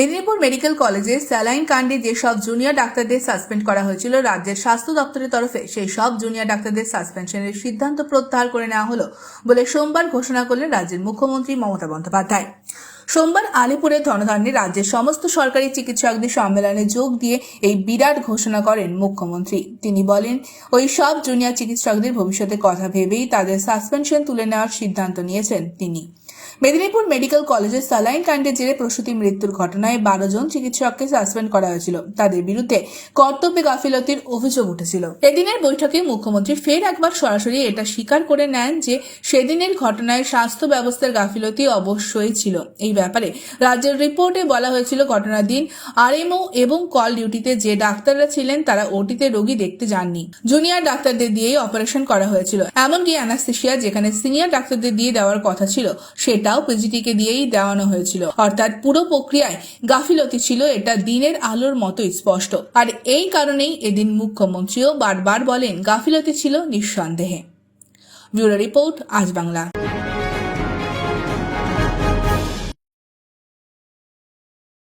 Medinipur medical কলেজে saline কাণ্ডে যেসব জুনিয়র ডাক্তারদের সাসপেন্ড করা হয়েছিল রাজ্যের স্বাস্থ্য দপ্তরের তরফে, সেই সব জুনিয়র ডাক্তারদের সাসপেনশনের সিদ্ধান্ত প্রত্যাহার করে নেওয়া হলো বলে সোমবার ঘোষণা করলেন রাজ্যের মুখ্যমন্ত্রী মমতা বন্দ্যোপাধ্যায়। সোমবার আলিপুরের ধনধান্যে রাজ্যের সমস্ত সরকারি চিকিৎসকদের সম্মেলনে যোগ দিয়ে এই বিরাট ঘোষণা করেন মুখ্যমন্ত্রী। তিনি বলেন, ওই সব জুনিয়র চিকিৎসকদের ভবিষ্যতে কথা ভেবেই তাদের সাসপেনশন তুলে নেওয়ার সিদ্ধান্ত নিয়েছেন তিনি। মেদিনীপুর মেডিকেল কলেজের সালাইন কাণ্ডের জেরে প্রসূতি মৃত্যুর ঘটনায় বারো জন চিকিৎসককে সাসপেন্ড করা হয়েছিল। তাদের বিরুদ্ধে কর্তব্যে গাফিলতির অভিযোগ উঠেছিল। এদিনের বৈঠকে মুখ্যমন্ত্রী ফের একবার সরাসরি এটা স্বীকার করে নেন যে সেদিনের ঘটনায় স্বাস্থ্য ব্যবস্থার গাফিলতি অবশ্যই ছিল। এই ব্যাপারে রাজ্যের রিপোর্টে বলা হয়েছিল, ঘটনার দিন আরএমও এবং কল ডিউটিতে যে ডাক্তাররা ছিলেন, তারা ওটিতে রোগী দেখতে যাননি। জুনিয়র ডাক্তারদের দিয়েই অপারেশন করা হয়েছিল। এমনকি অ্যানাস্থেশিয়া, যেখানে সিনিয়র ডাক্তারদের দিয়ে দেওয়ার কথা ছিল সেটাও পিজিটিকে দিয়েই দেওয়ানো হয়েছিল। অর্থাৎ পুরো প্রক্রিয়ায় গাফিলতি ছিল, এটা দিনের আলোর মতো স্পষ্ট। আর এই কারণেই এদিন মুখ্যমন্ত্রীও বারবার বলেন, গাফিলতি ছিল নিঃসন্দেহে। ব্যুরো রিপোর্ট, আজ বাংলা।